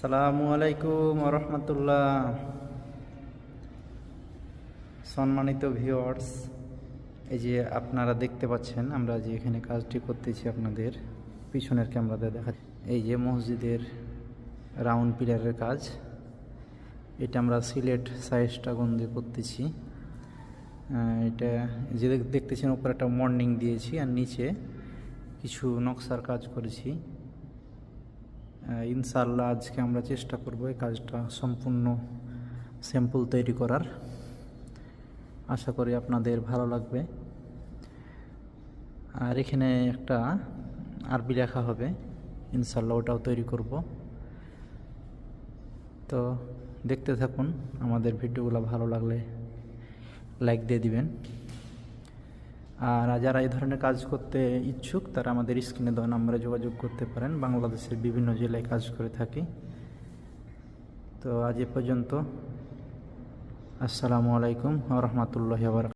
সালামু আলাইকুম রহমতুল্লাহ সম্মানিত ভিউয়ার্স, এই যে আপনারা দেখতে পাচ্ছেন, আমরা যে এখানে কাজটি করতেছি আপনাদের পিছনের ক্যামেরাতে দেখা এই যে মসজিদের রাউন্ড পিলারের কাজ, এটা আমরা সিলেট সাইজটা গন্ধে করতেছি। এটা যে দেখতেছেন উপরে একটা মর্নিং দিয়েছি আর নিচে কিছু নকশার কাজ করেছি। আহ, ইনশাআল্লাহ আজকে আমরা চেষ্টা করব এই কাজটা সম্পূর্ণ স্যাম্পল তৈরি করার। আশা করি আপনাদের ভালো লাগবে। আর এখানে একটা আরবি লেখা হবে ইনশাল্লাহ ওটাও তৈরি করব। তো দেখতে থাকুন আমাদের ভিডিওগুলো ভালো লাগলে লাইক দিয়ে দিবেন। আর যারা এই ধরনের কাজ করতে ইচ্ছুক, তারা আমাদের স্ক্রিনে দেওয়া নাম্বারে যোগাযোগ করতে পারেন। বাংলাদেশের বিভিন্ন জেলায় কাজ করে থাকি। তো আজ এ পর্যন্ত। আসসালামু আলাইকুম রহমতুল্লাহ